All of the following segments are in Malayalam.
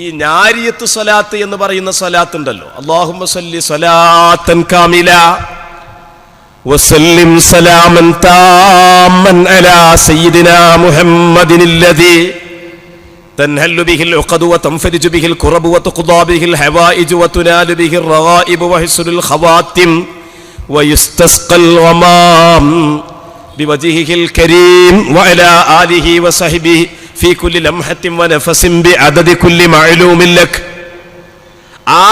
ഈ ഞാരിയത്ത് സ്വലാത്ത് എന്ന് പറയുന്ന സ്വലാത്ത് ഉണ്ടല്ലോ അള്ളാഹുമ്മ സല്ലി സ്വലാത്തൻ കാമില وسلم سلاما تاما على سيدنا محمد الذي تنهل به العقد وتنفرج به الكرب وتقضى به الحوائج وتنال به الرغائب وحسن الخواتم ويستسقى الغمام بوجهه الكريم وعلى آله وصحبه ഫീ കുല്ലി ബി അദദി കുല്ലി ലക്. ആ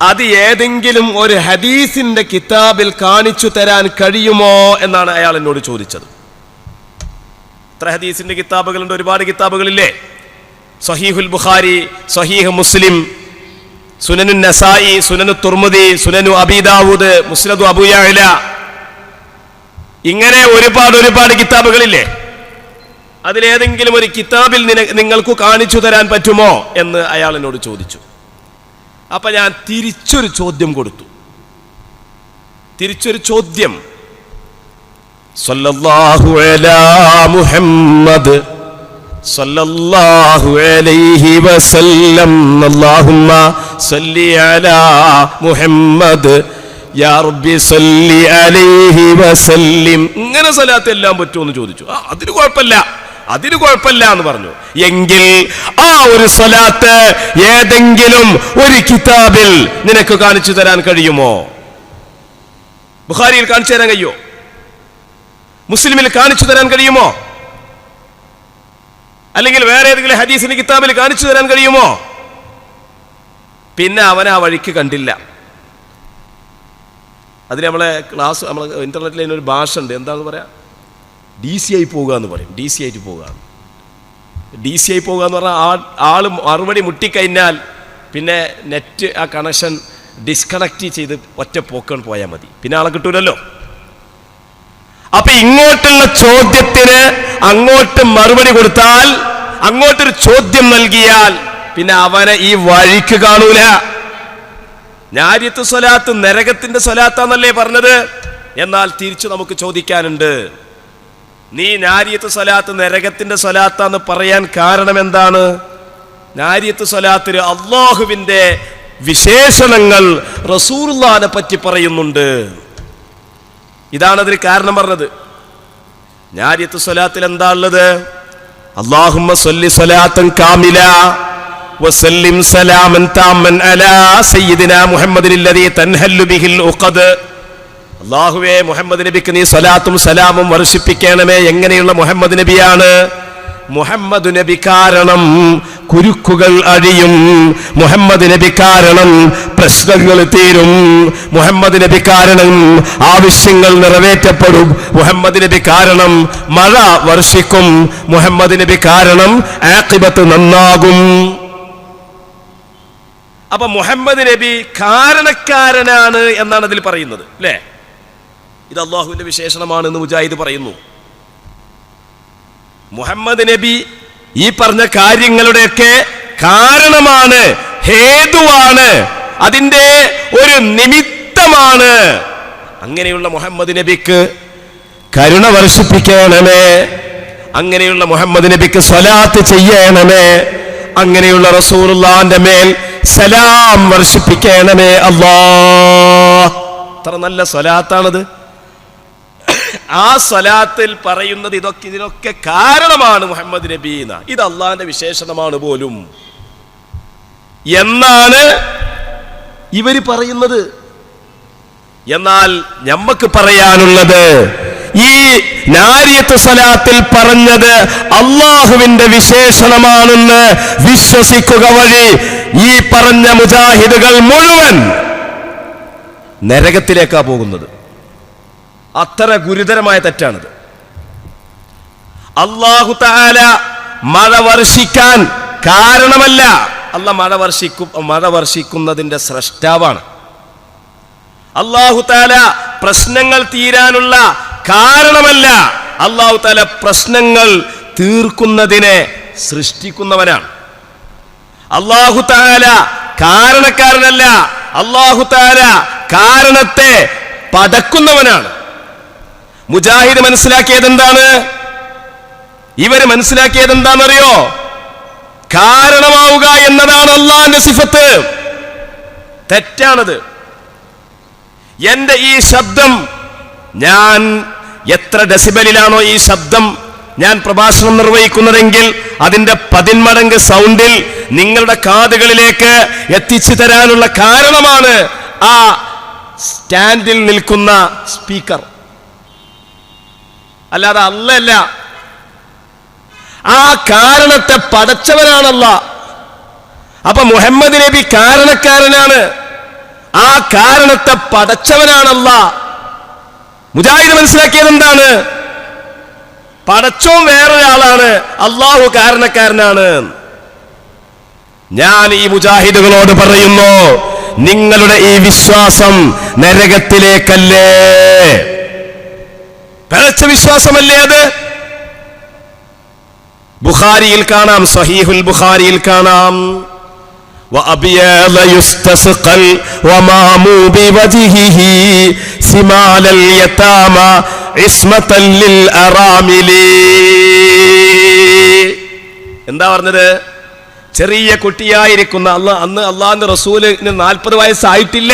അത് ഏതെങ്കിലും ഒരു ഹദീസിന്റെ കിതാബിൽ കാണിച്ചു തരാൻ കഴിയുമോ എന്നാണ് അയാൾ എന്നോട് ചോദിച്ചത്. ഇത്ര ഹദീസിന്റെ കിതാബുകളുണ്ട് ഒരുപാട് കിതാബുകളില്ലേ? സഹീഹുൽ ബുഖാരി സഹീഹ് മുസ്ലിം സുനനു നസായി സുനനു തുർമുദി സുനനു അബിദാവൂദ് മുസ്ലദു അബുയാല ഇങ്ങനെ ഒരുപാട് ഒരുപാട് കിതാബുകളില്ലേ? അതിലേതെങ്കിലും ഒരു കിതാബിൽ നിങ്ങൾക്ക് കാണിച്ചു തരാൻ പറ്റുമോ എന്ന് അയാൾ എന്നോട് ചോദിച്ചു. അപ്പൊ ഞാൻ തിരിച്ചൊരു ചോദ്യം കൊടുത്തു. തിരിച്ചൊരു ചോദ്യം. സല്ലല്ലാഹു അലാ മുഹമ്മദ് സല്ലല്ലാഹു അലൈഹി വസല്ലം. അല്ലാഹുമ്മ സല്ലി അലാ മുഹമ്മദ് ഇങ്ങനെ സലാത്ത് എല്ലാം പറ്റുമെന്ന് ചോദിച്ചു. ആ അതിന് കുഴപ്പമില്ല. അതിന് കുഴപ്പമില്ല എന്ന് പറഞ്ഞു. എങ്കിൽ ആ ഒരു സലാത്ത് ഏതെങ്കിലും ഒരു കിതാബിൽ നിനക്ക് കാണിച്ചു തരാൻ കഴിയുമോ? ബുഖാരിയിൽ കാണിച്ചു തരാൻ കഴിയുമോ? മുസ്ലിമിൽ കാണിച്ചു തരാൻ കഴിയുമോ? അല്ലെങ്കിൽ വേറെ ഏതെങ്കിലും ഹദീസിന് കിതാബിൽ കാണിച്ചു തരാൻ കഴിയുമോ? പിന്നെ അവൻ ആ വഴിക്ക് കണ്ടില്ല. അതിന് നമ്മളെ ക്ലാസ് നമ്മൾ ഇന്റർനെറ്റിൽ അതിനൊരു ഭാഷ ഉണ്ട് എന്താണെന്ന് പറയാം? ഡി സി ആയി പോകുക എന്ന് പറയും. ഡി സി ആയിട്ട് പോകുക ഡി സി ആയി പോകുക എന്ന് പറഞ്ഞാൽ ആ ആൾ മറുപടി മുട്ടിക്കഴിഞ്ഞാൽ പിന്നെ നെറ്റ് ആ കണക്ഷൻ ഡിസ്കണക്റ്റ് ചെയ്ത് ഒറ്റ പോക്കാൻ പോയാൽ മതി. പിന്നെ ആളെ കിട്ടൂലല്ലോ. അപ്പൊ ഇങ്ങോട്ടുള്ള ചോദ്യത്തിന് അങ്ങോട്ട് മറുപടി കൊടുത്താൽ അങ്ങോട്ടൊരു ചോദ്യം നൽകിയാൽ പിന്നെ അവനെ ഈ വഴിക്ക് കാണൂല. ഞാര്യത്ത് സ്വലാത്ത് നരകത്തിന്റെ സ്വലാത്താന്നല്ലേ പറഞ്ഞത്? എന്നാൽ തിരിച്ചു നമുക്ക് ചോദിക്കാനുണ്ട്. നീ നാരിയത്ത് സ്വലാത്ത് നരകത്തിന്റെ സ്വലാത്താന്ന് പറയാൻ കാരണം എന്താണ് നാരിയത്ത് സ്വലാത്തിൽ അള്ളാഹുവിന്റെ വിശേഷണങ്ങൾ റസൂർലാനെ പറ്റി പറയുന്നുണ്ട്. ഇതാണ് അതിന് കാരണം പറഞ്ഞത്. ഞാരിയത്ത് സ്വലാത്തിൽ എന്താ ഉള്ളത്? അള്ളാഹുമ്മ സല്ലി സ്വലാത്തൻ കാമില. വസല്ലിം സലാമൻ على അലാ محمد الذي തൻഹല്ലു ബിഹിൽ ഉഖദ്. അള്ളാഹുവേ മുഹമ്മദ് നബിക്ക് നീ സലാത്തും സലാമും വർഷിപ്പിക്കണമേ. എങ്ങനെയുള്ള മുഹമ്മദ് നബിയാണ്? മുഹമ്മദ് നബി കാരണം കുരുക്കുകൾ അഴിയും. മുഹമ്മദ് നബി കാരണം പ്രശ്നങ്ങൾ തീരും. മുഹമ്മദ് നബി കാരണം ആവശ്യങ്ങൾ നിറവേറ്റപ്പെടും. മുഹമ്മദ് നബി കാരണം മഴ വർഷിക്കും. മുഹമ്മദ് നബി കാരണം ആക്കിബത്ത് നന്നാകും. അപ്പൊ മുഹമ്മദ് നബി കാരണക്കാരനാണ് എന്നാണ് അതിൽ പറയുന്നത് അല്ലേ? ഇത് അള്ളാഹുവിന്റെ വിശേഷണമാണെന്ന് മുജാഹിദ് പറയുന്നു. മുഹമ്മദ് നബി ഈ പറഞ്ഞ കാര്യങ്ങളുടെയൊക്കെ കാരണമാണ് ഹേതുവാണ് അതിന്റെ ഒരു നിമിത്തമാണ്. അങ്ങനെയുള്ള മുഹമ്മദ് നബിക്ക് കരുണ വർഷിപ്പിക്കണമേ അങ്ങനെയുള്ള മുഹമ്മദ് നബിക്ക് സ്വലാത്ത് ചെയ്യണമേ അങ്ങനെയുള്ള റസൂലുള്ളാന്റെ മേൽ സലാം വർഷിപ്പിക്കണമേ അള്ളാ അത്ര നല്ല സ്വലാത്താണത്. ആ സ്വലാത്തിൽ പറയുന്നത് ഇതൊക്കെ ഇതിനൊക്കെ കാരണമാണ് മുഹമ്മദ് നബി എന്ന. ഇത് അള്ളാഹിന്റെ വിശേഷണമാണ് പോലും. എന്നാണ് ഇവർ പറയുന്നത്. എന്നാൽ ഞമ്മക്ക് പറയാനുള്ളത് ഈ നാരിയത്ത് സ്വലാത്തിൽ പറഞ്ഞത് അള്ളാഹുവിന്റെ വിശേഷണമാണെന്ന് വിശ്വസിക്കുക വഴി ഈ പറഞ്ഞ മുജാഹിദുകൾ മുഴുവൻ നരകത്തിലേക്കാ പോകുന്നത്. അത്ര ഗുരുതരമായ തെറ്റാണിത്. അള്ളാഹു താല മഴ വർഷിക്കാൻ കാരണമല്ല. അല്ല മഴ വർഷിക്കും മഴ വർഷിക്കുന്നതിന്റെ സ്രഷ്ടാവാണ്. അള്ളാഹു താല പ്രശ്നങ്ങൾ തീരാനുള്ള കാരണമല്ല. അള്ളാഹു താല പ്രശ്നങ്ങൾ തീർക്കുന്നതിനെ സൃഷ്ടിക്കുന്നവനാണ്. അള്ളാഹു താല കാരണക്കാരനല്ല. അള്ളാഹു താല കാരണത്തെ പടക്കുന്നവനാണ്. മുജാഹിദ് മനസ്സിലാക്കിയത് എന്താണ് ഇവർ മനസ്സിലാക്കിയത് എന്താണെന്നറിയോ കാരണമാവുക എന്നതാണ് അള്ളാന്റെ സിഫത്ത്. തെറ്റാണത്. എന്റെ ഈ ശബ്ദം ഞാൻ എത്ര ഡെസിബലിലാണോ ഈ ശബ്ദം ഞാൻ പ്രഭാഷണം നിർവഹിക്കുന്നതെങ്കിൽ അതിന്റെ പതിന്മടങ്ക് സൗണ്ടിൽ നിങ്ങളുടെ കാതുകളിലേക്ക് എത്തിച്ചു തരാനുള്ള കാരണമാണ് ആ സ്റ്റാൻഡിൽ നിൽക്കുന്ന സ്പീക്കർ. അല്ലാതെ അല്ലല്ല. ആ കാരണത്തെ പടച്ചവനാണല്ല. അപ്പൊ മുഹമ്മദ് നബി കാരണക്കാരനാണ്. ആ കാരണത്തെ പടച്ചവനാണല്ല. മുജാഹിദ് മനസ്സിലാക്കിയത് എന്താണ്? പടച്ചോൻ വേറൊരാളാണ് അള്ളാഹു കാരണക്കാരനാണ് ഞാൻ ഈ മുജാഹിദുകളോട് പറയുന്നു നിങ്ങളുടെ ഈ വിശ്വാസം നരകത്തിലേക്കല്ലേ പിഴച്ച വിശ്വാസമല്ലേ അത് ബുഖാരിയിൽ കാണാം സഹീഹുൽ ബുഖാരിയിൽ കാണാം وأبيض يستسقى ومامو بوجهه سمال اليتامى عصمة للأرامل എന്താ പറഞ്ഞത്? ചെറിയ കുട്ടിയായിരിക്കുന്ന അല്ല അന്ന് അള്ളാഹിന്റെ റസൂലിന് നാൽപ്പത് വയസ്സായിട്ടില്ല.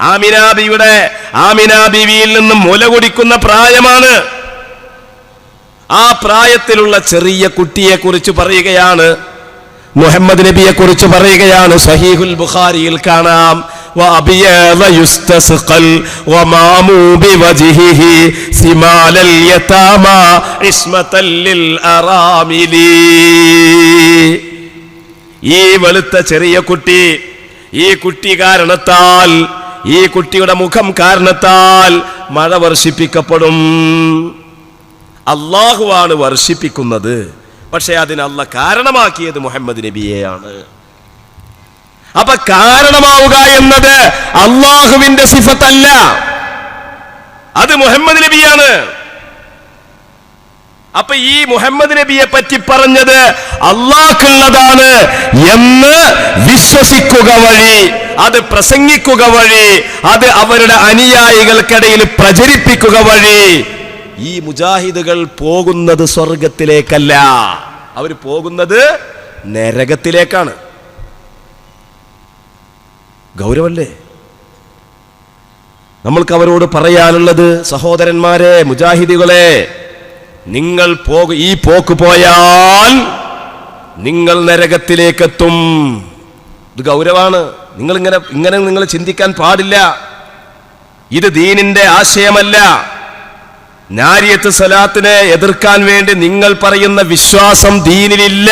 ആമിനാബിയുടെ ബിയുടെ ആമിന ബിവിയിൽ നിന്നും മുല കുടിക്കുന്ന പ്രായമാണ്. ആ പ്രായത്തിലുള്ള ചെറിയ കുട്ടിയെ കുറിച്ച് പറയുകയാണ് മുഹമ്മദ് നബിയെ കുറിച്ച് പറയുകയാണ് സഹീഹുൽ ബുഖാരിയിൽ കാണാം. وأبيض يستسقى ومامو بوجهه سمال اليتامى عصمة للأرامل ഈ വെളുത്ത ചെറിയ കുട്ടി ഈ കുട്ടി കാരണത്താൽ ഈ കുട്ടിയുടെ മുഖം കാരണത്താൽ മഴ വർഷിപ്പിക്കപ്പെടും അള്ളാഹുവാണ് വർഷിപ്പിക്കുന്നത് പക്ഷെ അതിന് അല്ല കാരണമാക്കിയത് മുഹമ്മദ് നബിയെയാണ് അപ്പൊ കാരണമാവുക എന്നത് അള്ളാഹുവിന്റെ സിഫത്തല്ല. അത് മുഹമ്മദ് നബിയാണ്. അപ്പൊ ഈ മുഹമ്മദ് നബിയെ പറ്റി പറഞ്ഞത് അള്ളാഹ്ക്കുള്ളതാണ് എന്ന് വിശ്വസിക്കുക വഴി അത് പ്രസംഗിക്കുക വഴി അത് അവരുടെ അനുയായികൾക്കിടയിൽ പ്രചരിപ്പിക്കുക വഴി. ഈ മുജാഹിദുകൾ പോകുന്നത് സ്വർഗത്തിലേക്കല്ല അവർ പോകുന്നത് നരകത്തിലേക്കാണ്. ഗൗരവല്ലേ? നമ്മൾക്ക് അവരോട് പറയാനുള്ളത് സഹോദരന്മാരെ മുജാഹിദികളെ നിങ്ങൾ പോക ഈ പോക്ക് പോയാൽ നിങ്ങൾ നരകത്തിലേക്കെത്തും. ഇത് ഗൗരവാണ്. നിങ്ങൾ ഇങ്ങനെ ഇങ്ങനെ നിങ്ങൾ ചിന്തിക്കാൻ പാടില്ല. ഇത് ദീനിന്റെ ആശയമല്ല. നാരിയത്ത് സലാത്തിനെ എതിർക്കാൻ വേണ്ടി നിങ്ങൾ പറയുന്ന വിശ്വാസം ദീനിലില്ല.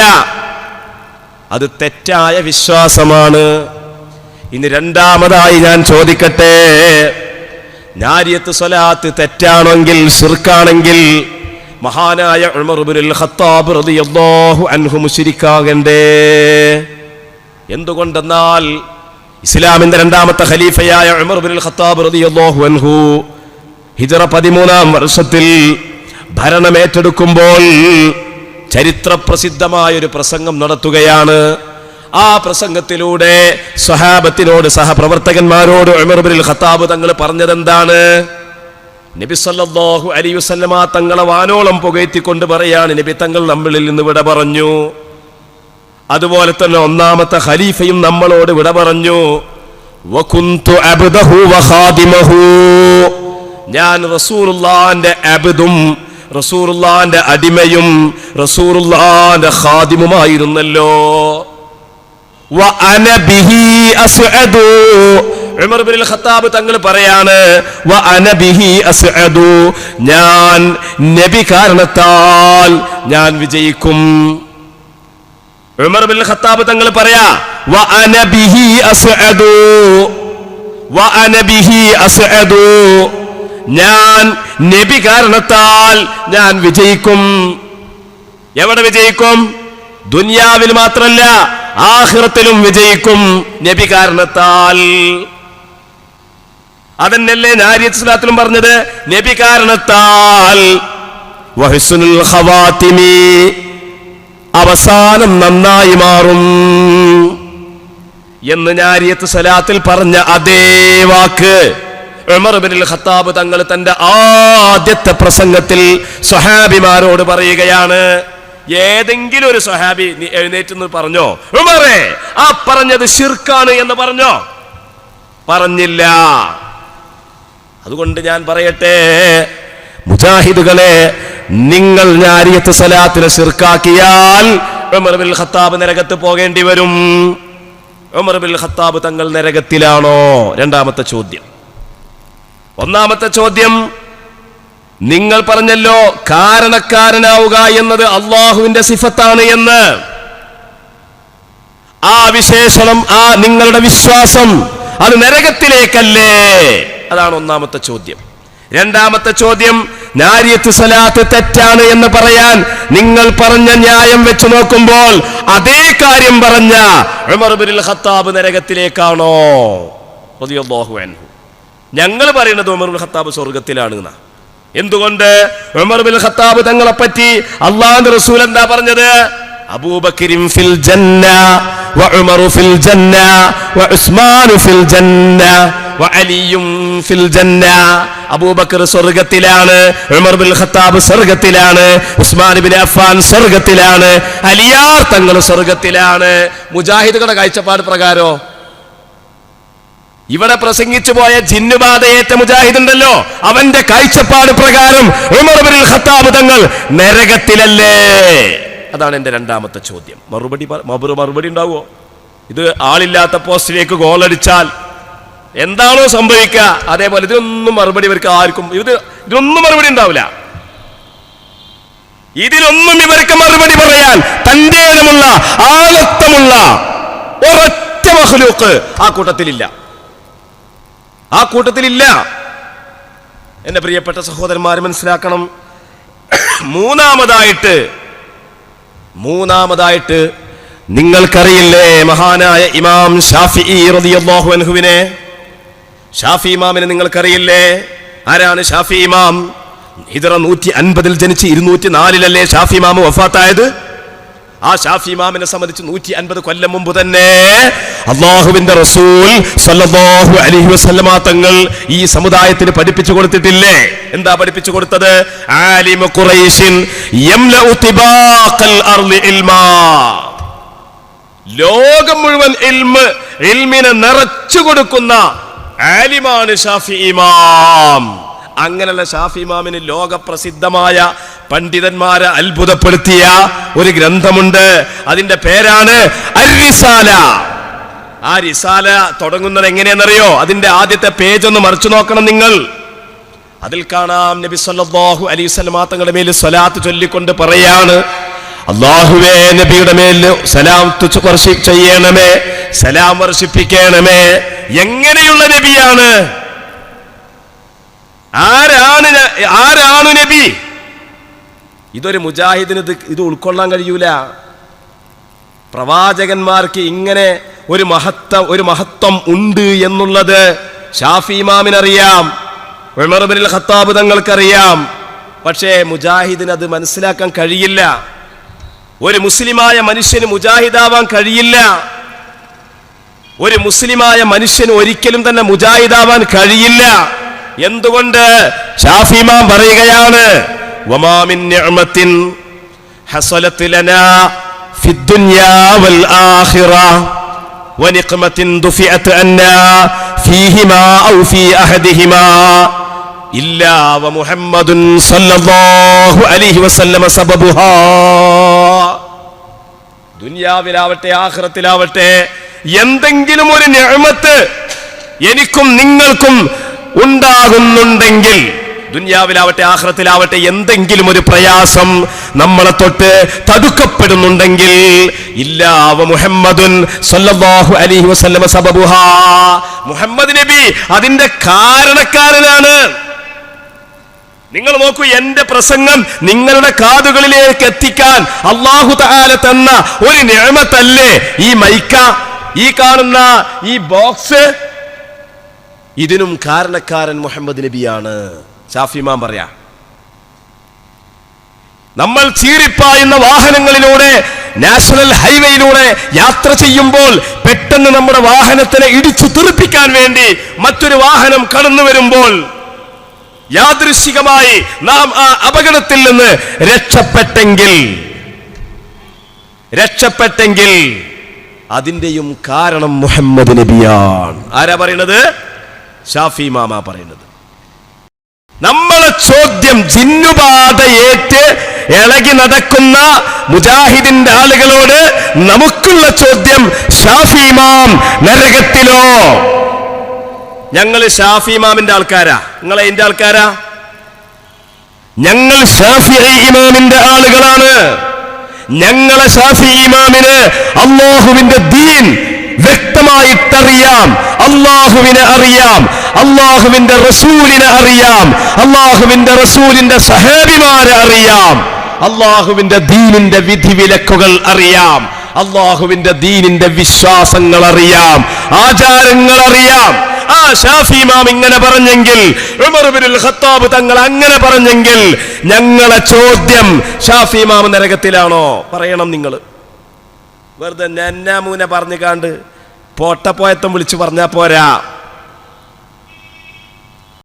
അത് തെറ്റായ വിശ്വാസമാണ്. ഇനി രണ്ടാമതായി ഞാൻ ചോദിക്കട്ടെ? നാരിയത്ത് സ്വലാത്ത് തെറ്റാണെങ്കിൽ സിർക്കാണെങ്കിൽ മഹാനായ ഖത്താബ് റളിയല്ലാഹു അൻഹു എന്തുകൊണ്ടെന്നാൽ ഇസ്ലാമിന്റെ രണ്ടാമത്തെ ഖലീഫയായ ഖത്താബ് റളിയല്ലാഹു അൻഹു ഹിജറ പതിമൂന്നാം വർഷത്തിൽ ഭരണമേറ്റെടുക്കുമ്പോൾ ചരിത്രപ്രസിദ്ധമായ ഒരു പ്രസംഗം നടത്തുകയാണ്. ആ പ്രസംഗത്തിലൂടെ സ്വഹാബത്തിനോട് സഹപ്രവർത്തകന്മാരോട് ഉമർ ഇബ്നുൽ ഖത്താബ് തങ്ങൾ പറഞ്ഞതെന്താണ്? നബി സല്ലല്ലാഹു അലൈഹി വസല്ലമ തങ്ങളെ വാനോളം പുകഴ്ത്തിക്കൊണ്ട് പറയാണ്. നബി തങ്ങൾ നമ്മളിൽ നിന്ന് വിട പറഞ്ഞു. അതുപോലെ തന്നെ ഒന്നാമത്തെ ഖലീഫയും നമ്മളോട് വിട പറഞ്ഞു. ഞാൻ റസൂറുല്ലാന്റെ അബ്ദും റസൂലുള്ളാന്റെ അടിമയും റസൂറുല്ലാന്റെ ഖാദിമുമായിരുന്നല്ലോ. ഖത്താബ് തങ്ങൾ പറയാണ് ഞാൻ നബി കാരണത്താൽ ഞാൻ വിജയിക്കും. ഉമർ ബിൻ ഖത്താബ് തങ്ങൾ പറയാ ഞാൻ നബി കാരണത്താൽ ഞാൻ വിജയിക്കും. എവിടെ വിജയിക്കും? ദുനിയാവിൽ മാത്രല്ല ആഖിറത്തിലും വിജയിക്കും നബി കാരണത്താൽ അതെന്നല്ലേ നാരിയത്ത് സ്വലാത്തിലും പറഞ്ഞത്? നബി കാരണത്താൽ അവസാനം നന്നായി മാറും എന്ന് ഞാരിയത്ത് സലാത്തിൽ പറഞ്ഞ അതേ വാക്ക്. ഉമർ ഇബ്നുൽ ഖത്താബ് തങ്ങൾ തന്റെ ആദ്യത്തെ പ്രസംഗത്തിൽ സ്വഹാബിമാരോട് പറയുകയാണ്. ഏതെങ്കിലും ഒരു സ്വഹാബി നീ എഴുന്നേറ്റ് നിന്ന് പറഞ്ഞോ? ഉമറേ ആ പറഞ്ഞത് ഷിർക്കാണ് എന്ന് പറഞ്ഞോ? പറഞ്ഞില്ല. അതുകൊണ്ട് ഞാൻ പറയട്ടെ മുജാഹിദുകളെ നിങ്ങൾ ഞാരിയത്ത് സലാത്തിനെ ശിർക്കാക്കിയാൽ ഉമർ ബിൽ ഖത്താബ് നരകത്ത് പോകേണ്ടി വരും. ഉമർ ബിൽ ഖത്താബ് തങ്ങൾ നരകത്തിലാണോ? രണ്ടാമത്തെ ചോദ്യം. ഒന്നാമത്തെ ചോദ്യം നിങ്ങൾ പറഞ്ഞല്ലോ കാരണക്കാരനാവുക എന്നത് അള്ളാഹുവിന്റെ സിഫത്താണ് എന്ന്. ആ വിശേഷണം ആ നിങ്ങളുടെ വിശ്വാസം അത് നരകത്തിലേക്കല്ലേ? അതാണ് ഒന്നാമത്തെ ചോദ്യം. രണ്ടാമത്തെ ചോദ്യം നാരിയത്ത് സലാത്ത് തെറ്റാണ് എന്ന് പറയാൻ നിങ്ങൾ പറഞ്ഞ ന്യായം വെച്ച് നോക്കുമ്പോൾ അതേ കാര്യം പറഞ്ഞ ഉമർ ബിൻ ഖത്താബ് നരകത്തിലേക്കാണോ? ഞങ്ങൾ പറയുന്നത് ഉമർ ഖത്താബ് സ്വർഗത്തിലാണ് എന്നാ എന്തുകൊണ്ട് ഉമർ ബിൻ ഖത്താബ് തങ്ങളെ പറ്റി അള്ളാഹുന്റെ റസൂൽ എന്താ പറഞ്ഞത്? അബൂബക്കരിം ഫിൽ ജന്ന വഉമറു ഫിൽ ജന്ന വഉസ്മാനു ഫിൽ ജന്ന വഅലിയും ഫിൽ ജന്ന. അബൂബക്കർ സ്വർഗത്തിലാണ് ഉമർ ബിൻ ഖത്താബ് സ്വർഗത്തിലാണ് ഉസ്മാൻ ബിൻ അഫ്ഫാൻ സ്വർഗത്തിലാണ് അലിയാർ തങ്ങൾ സ്വർഗത്തിലാണ് മുജാഹിദുകളുടെ കാഴ്ചപ്പാട് പ്രകാരോ? ഇവിടെ പ്രസംഗിച്ചു പോയ ജിന്നുബാധയേറ്റ മുജാഹിദ് ഉണ്ടല്ലോ അവന്റെ കാഴ്ചപ്പാട് പ്രകാരം ഖത്താബ് തങ്ങൾ നരകത്തിലല്ലേ? അതാണ് എന്റെ രണ്ടാമത്തെ ചോദ്യം. മറുപടി മറുപടി ഉണ്ടാവുമോ? ഇത് ആളില്ലാത്ത പോസ്റ്റിലേക്ക് ഗോളടിച്ചാൽ എന്താണോ സംഭവിക്കുക? അതേപോലെ ഇതിനൊന്നും മറുപടി ഇവർക്ക് ആർക്കും ഇത് ഇതിനൊന്നും മറുപടി ഉണ്ടാവില്ല. ഇതിലൊന്നും ഇവർക്ക് മറുപടി പറയാൻ തന്റെ ഇടമുള്ള ആളത്വമുള്ള ഒരൊറ്റ മഹ്ലൂക്ക് ആ കൂട്ടത്തിലില്ല. ആ കൂട്ടത്തിലില്ല. എന്റെ പ്രിയപ്പെട്ട സഹോദരന്മാർ മനസ്സിലാക്കണം. മൂന്നാമതായിട്ട് മൂന്നാമതായിട്ട് നിങ്ങൾക്കറിയില്ലേ മഹാനായ ഇമാം ഷാഫി അൻഹുവിനെ? ഷാഫി ഇമാമിനെ നിങ്ങൾക്കറിയില്ലേ? ആരാണ് ഷാഫി ഇമാം? ഹിദറ നൂറ്റി അൻപതിൽ ജനിച്ച് ഇരുന്നൂറ്റി നാലിലല്ലേ ഷാഫി ഇമാമ് വഫാത്തായത്? ആ ഷാഫി ഇമാമിനെ സംബന്ധിച്ച് നൂറ്റി അൻപത് കൊല്ലം മുമ്പ് തന്നെ അള്ളാഹുവിന്റെ റസൂൽ സല്ലല്ലാഹു അലൈഹി വസല്ലമ തങ്ങൾ ഈ സമുദായത്തിന് പഠിപ്പിച്ചു കൊടുത്തിട്ടില്ലേ? എന്താ പഠിപ്പിച്ചു കൊടുത്തത്? യംലഉ തിബാഖൽ അർളി ഇൽമാ. ലോകം മുഴുവൻ ഇൽമ് ഇൽമിനെ നിറച്ചു കൊടുക്കുന്ന ആലിമാണ് ഷാഫി ഇമാം. അങ്ങനെയുള്ള ഷാഫി ഇമാമിന് ലോകപ്രസിദ്ധമായ പണ്ഡിതന്മാരെ അത്ഭുതപ്പെടുത്തിയ ഒരു ഗ്രന്ഥമുണ്ട്. അതിന്റെ പേരാണ് അരിസാല. ആ റിസാല തുടങ്ങുന്നത് എങ്ങനെയെന്നറിയോ അതിന്റെ ആദ്യത്തെ പേജ് ഒന്ന് മറിച്ചു നോക്കണം നിങ്ങൾ. അതിൽ കാണാം നബി സല്ലല്ലാഹു അലൈഹി വസല്ലമ തങ്ങളുടെ മേൽ സ്വലാത്ത് ചൊല്ലിക്കൊണ്ട് പറയാണ് അള്ളാഹുവേ നബിയുടെ മേൽ സലാം വർഷി ചെയ്യണമേ സലാം വർഷിപ്പിക്കണമേ. എങ്ങനെയുള്ള നബിയാണ്? ആരാണ് ആരാണ് നബി? ഇതൊരു മുജാഹിദിന് ഇത് ഇത് ഉൾക്കൊള്ളാൻ കഴിയൂല. പ്രവാചകന്മാർക്ക് ഇങ്ങനെ ഒരു മഹത്വ ഒരു മഹത്വം ഉണ്ട് എന്നുള്ളത് ഷാഫി ഇമാമിനറിയാം ഉമർ ബിൻ ഖത്താബ് തങ്ങൾക്കറിയാം. പക്ഷേ മുജാഹിദിന് അത് മനസ്സിലാക്കാൻ കഴിയില്ല. ഒരു മുസ്ലിമായ മനുഷ്യന് മുജാഹിദാവാൻ കഴിയില്ല. ഒരു മുസ്ലിമായ മനുഷ്യന് ഒരിക്കലും തന്നെ മുജാഹിദാവാൻ കഴിയില്ല. എന്തുകൊണ്ട്? ഷാഫിമാം പറയുകയാണ് ദുനിയാവിലാവട്ടെ ആഹ്റത്തിലാവട്ടെ എന്തെങ്കിലും ഒരു ഞമത്ത് എനിക്കും നിങ്ങൾക്കും ഉണ്ടാകുന്നുണ്ടെങ്കിൽ ദുനിയാവിലാവട്ടെ ആഹ്റത്തിലാവട്ടെ എന്തെങ്കിലും ഒരു പ്രയാസം നമ്മളെ തൊട്ട് തടുക്കപ്പെടുന്നുണ്ടെങ്കിൽ മുഹമ്മദുൻ സല്ലല്ലാഹു അലൈഹി വസല്ലമ മുഹമ്മദ് നബി അതിന്റെ കാരണക്കാരനാണ്. നിങ്ങൾ നോക്കൂ എന്റെ പ്രസംഗം നിങ്ങളുടെ കാതുകളിലേക്ക് എത്തിക്കാൻ അള്ളാഹു തആല തന്ന ഒരു നിയമത്തല്ലേ ഈ മൈക്ക ഈ കാണുന്ന ഈ ബോക്സ്? ഇതിനും കാരണക്കാരൻ മുഹമ്മദ് നബിയാണ്. ഷാഫിമാൻ പറയാ നമ്മൾ ചീറിപ്പായുന്ന വാഹനങ്ങളിലൂടെ നാഷണൽ ഹൈവേയിലൂടെ യാത്ര ചെയ്യുമ്പോൾ പെട്ടെന്ന് നമ്മുടെ വാഹനത്തിനെ ഇടിച്ചു തെറിപ്പിക്കാൻ വേണ്ടി മറ്റൊരു വാഹനം കടന്നു വരുമ്പോൾ യാദൃശികമായി നാം ആ അപകടത്തിൽ നിന്ന് രക്ഷപ്പെട്ടെങ്കിൽ രക്ഷപ്പെട്ടെങ്കിൽ അതിന്റെയും കാരണം മുഹമ്മദ് നബിയാണ്. ആരാ പറയുന്നത്? ഷാഫി മാമ പറയുന്നത്. നമ്മളെ ചോദ്യം ജിന്നുബാധ ഏറ്റ് ഇളകി നടക്കുന്ന മുജാഹിദിന്റെ ആളുകളോട് നമുക്കുള്ള ചോദ്യം ഷാഫി ഇമാം നരകത്തിലോ? ഞങ്ങൾ ഷാഫി ഇമാമിന്റെ ആൾക്കാരാ. നിങ്ങൾ അതിന്റെ ആൾക്കാരാ? ഞങ്ങൾ ഷാഫി ഇമാമിന്റെ ആളുകളാണ്. ഞങ്ങളെ ഷാഫി ഇമാമിന് അള്ളാഹുവിന്റെ ദീൻ വ്യക്തമായിട്ടറിയാം അള്ളാഹുവിനെ അറിയാം. അള്ളാഹുവിന്റെ റസൂലിനെ അറിയാം. അള്ളാഹുവിന്റെ റസൂലിന്റെ സഹേബിമാരെ അറിയാം. അള്ളാഹുവിന്റെ ദീനിന്റെ വിധിവിലക്കുകൾ അറിയാം. അള്ളാഹുവിന്റെ ദീനിന്റെ വിശ്വാസങ്ങൾ അറിയാം. ആചാരങ്ങൾ അറിയാം. ആ ഷാഫി മാം ഇങ്ങനെ പറഞ്ഞെങ്കിൽ ഖത്താബ് തങ്ങൾ അങ്ങനെ പറഞ്ഞെങ്കിൽ ഞങ്ങളെ ചോദ്യം ഷാഫി മാം നരകത്തിലാണോ? പറയണം നിങ്ങൾ. വെറുതെ നന്നാമൂനെ പറഞ്ഞു കാണ്ട് പോട്ടപ്പോയത്തം വിളിച്ചു പറഞ്ഞാൽ പോരാ.